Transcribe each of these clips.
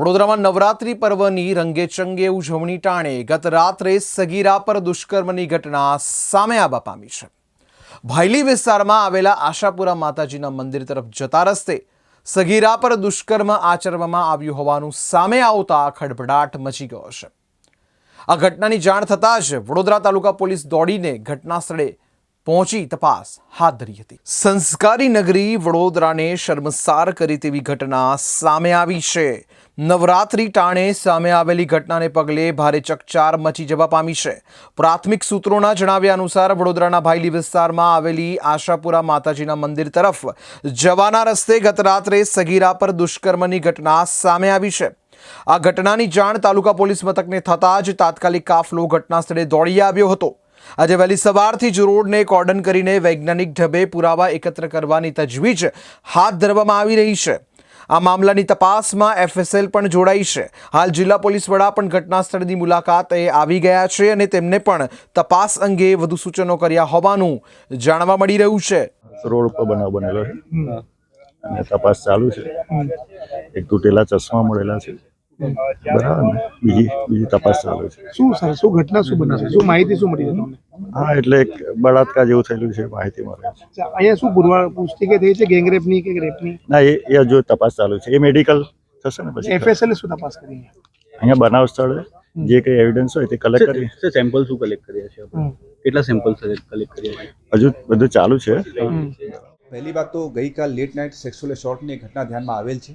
વડોદરામાં નવરાત્રી પર્વની રંગેચંગે ઉજવણી ટાણે ગત રાત્રે સગીરા પર દુષ્કર્મની ઘટના સામે આવવા પામી છે. ભાયલી વિસ્તારમાં આવેલા આશાપુરા માતાજીના મંદિર તરફ જતા રસ્તે સગીરા પર દુષ્કર્મ આચરવામાં આવ્યું હોવાનું સામે આવતા ખડભડાટ મચી ગયો છે. આ ઘટનાની જાણ થતાં જ વડોદરા તાલુકા પોલીસ દોડીને ઘટના સ્થળે પહોંચી તપાસ હાથ ધરી હતી. સંસ્કારી નગરી વડોદરાને શર્મસાર કરી તેવી ઘટના સામે આવી છે. નવરાત્રી ટાણે સામે આવેલી ઘટનાને પગલે ભારે ચકચાર મચી જવા પામી છે. પ્રાથમિક સૂત્રોના જણાવ્યા અનુસાર વડોદરાના ભાયલી વિસ્તારમાં આવેલી આશાપુરા માતાજીના મંદિર તરફ જવાના રસ્તે ગત રાત્રે સગીરા પર દુષ્કર્મની ઘટના સામે આવી છે. આ ઘટનાની જાણ તાલુકા પોલીસ મથકને થતાં જ તાત્કાલિક કાફલો ઘટના સ્થળે દોડી આવ્યો હતો. આજે વહેલી સવારથી જ રોડને કોર્ડન કરીને વૈજ્ઞાનિક ઢબે પુરાવા એકત્ર કરવાની તજવીજ હાથ ધરવામાં આવી રહી છે. આ મામલાની તપાસમાં એફએસએલ પણ જોડાઈ છે. હાલ જિલ્લા પોલીસ વડા પણ ઘટના સ્થળની મુલાકાતે આવી ગયા છે અને તેમને પણ તપાસ અંગે વધુ સૂચનો કર્યા હોવાનું જાણવા મળી રહ્યું છે. રોડ ઉપર બનાવ બનેલો છે. અને તપાસ ચાલુ છે. એક તૂટેલા ચશ્મા મળેલા છે. બરાબર. બીજી બીજી તપાસ ચાલુ છે. શું સર શું ઘટના શું બની છે? શું માહિતી શું મળી છે તમને? હા એટલે એક બળાત્કાર જેવું થયેલું છે માહિતી મળે છે. અહીંયા શું પુરવા પુષ્ટિ કે થઈ છે ગેંગરેપની કે રેપની? ના એ એ હજુ તપાસ ચાલુ છે. એ મેડિકલ થશે ને પછી? એફએસએલ શું તપાસ કરી અહીંયા બનાવ સ્થળે જે કંઈ એવિડન્સ હોય તે કલેક્ટ કરી. સેમ્પલ શું કલેક્ટ કર્યા છે કેટલા સેમ્પલ કલેક્ટ કર્યા છે? હજુ બધું ચાલુ છે. પહેલી વાત તો ગઈકાલ લેટ નાઇટ સેક્સ્યુઅલ એક ઘટના ધ્યાનમાં આવેલ છે.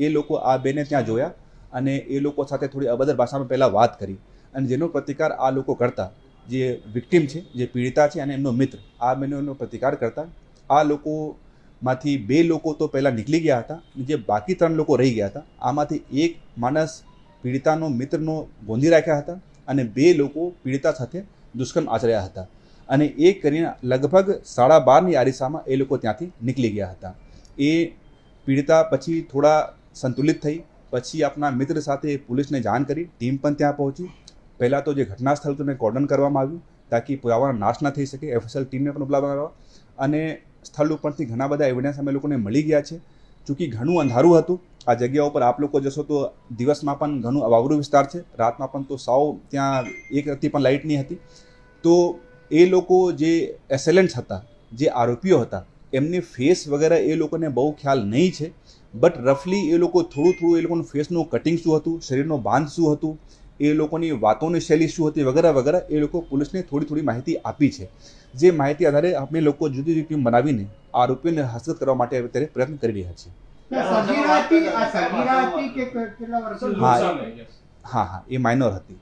એ લોકો આ બેને ત્યાં જોયા અને એ લોકો સાથે થોડી અભદ્ર ભાષામાં પહેલાં વાત કરી. અને જેનો પ્રતિકાર આ લોકો કરતા, જે વિક્ટિમ છે, જે પીડિતા છે અને એમનો મિત્ર, આ બંનેનો પ્રતિકાર કરતા. આ લોકોમાંથી બે લોકો તો પહેલાં નીકળી ગયા હતા જે બાકી ત્રણ લોકો રહી ગયા હતા, આમાંથી એક માણસ પીડિતાનો મિત્રનો ગોંધી રાખ્યા હતા અને બે લોકો પીડિતા સાથે દુષ્કર્મ આચર્યા હતા. અને એ કરીને લગભગ સાડા બારની આરિસામાં એ લોકો ત્યાંથી નીકળી ગયા હતા. એ પીડિતા પછી થોડા સંતુલિત થઈ. પછી આપણા મિત્ર સાથે પોલીસને જાણ કરી. ટીમ પણ ત્યાં પહોંચી. પહેલાં તો જે ઘટના સ્થળ તેને કોર્ડન કરવામાં આવ્યું, તાકી પુરાવાનો નાશ ન થઈ શકે, એફએસએલ ટીમને પણ ઉપલબ્ધ કરવા અને સ્થળ ઉપરથી ઘણા બધા એવિડન્સ અમે લોકોને મળી ગયા છે. ચૂંકી ઘણું અંધારું હતું. આ જગ્યા ઉપર આપ લોકો જશો તો દિવસમાં પણ ઘણું અવાવરું વિસ્તાર છે. રાતમાં પણ તો સાવ ત્યાં એક હતી પણ લાઇટ નહીં હતી. તો એ લોકો જે એસેલન્ટ્સ હતા, જે આરોપીઓ હતા, એમની ફેસ વગેરે એ લોકોને બહુ ખ્યાલ નહીં છે. બટ રફલી એ લોકો થોડું થોડું એ લોકોનું ફેસનું કટિંગ શું હતું? શરીરનો બાંધ શું હતું? એ લોકોની વાતોની શૈલી શું હતી? વગેરે વગેરે એ લોકો પોલીસને થોડી થોડી માહિતી આપી છે. જે માહિતી આધારે આપણે લોકો જુદી જુદી ટીમ બનાવીને આરોપીઓને હસ્તગત કરવા માટે અત્યારે પ્રયત્ન કરી રહ્યા છીએ. હા હા એ માઇનોર હતી.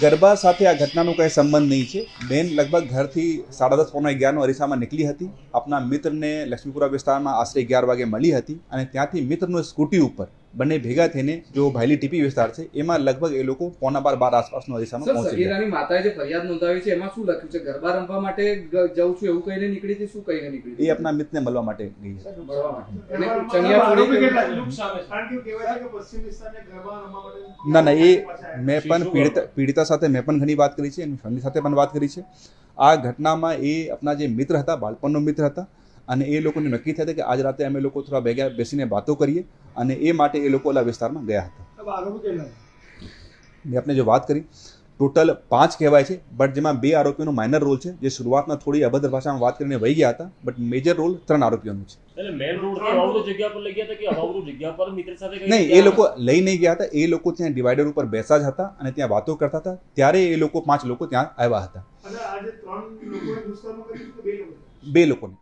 ગરબા સાથે આ ઘટનાનો કંઈ સંબંધ નહીં છે. બેન, લગભગ ઘરથી સાડા દસ, પોણા અગિયારનો અરીસામાં નીકળી હતી. આપના મિત્રને લક્ષ્મીપુરા વિસ્તારમાં આશરે અગિયાર વાગે મળી હતી અને ત્યાંથી મિત્રનો સ્કૂટી ઉપર બંને ભેગા થઈને જો ભાયલી ટીપી વિસ્તાર છે એમાં લગભગ એ લોકો પોણા બાર બાર આસપાસનો અરીસામાં પહોંચી ગયા. સગીરાની માતાએ જે ફરિયાદ નોંધાવી છે એમાં શું લખ્યું છે? ગરબા રમવા માટે જવું જઉં છું એવું કહીને નીકળી હતી? શું કહીને નીકળી એ આપના મિત્રને મળવા માટે ગઈ છે. કે પશ્ચિમ વિસ્તારને ગરબા રમવા માટે ના ના એ મેં પણ પીડિતા પીડિતા સાથે મેં પણ ઘણી વાત કરી છે એની ફેમિલી સાથે પણ વાત કરી છે. આ ઘટનામાં એ આપના જે મિત્ર હતા બાળપણનો મિત્ર હતા અને એ લોકોને નક્કી થયા કે આજ રાતે અમે લોકો થોડા ભેગા બેસીને વાતો કરીએ અને એ માટે એ લોકો ઓલા વિસ્તારમાં ગયા હતા. મેં આપણે જો વાત કરી ટોટલ પાંચ કહેવાય છે બટ જેમાં બે આરોપીઓનો માઇનર રોલ છે જે શરૂઆતમાં થોડી અભદ્ર ભાષામાં વાત કરીને વહી ગયા હતા બટ મેજર રોલ ત્રણ આરોપીઓનો છે. નહીં એ લોકો લઈ નહીં ગયા હતા એ લોકો ત્યાં ડિવાઈડર ઉપર બેસા જ હતા અને ત્યાં વાતો કરતા હતા ત્યારે એ લોકો પાંચ લોકો ત્યાં આવ્યા હતા. બે લોકોને.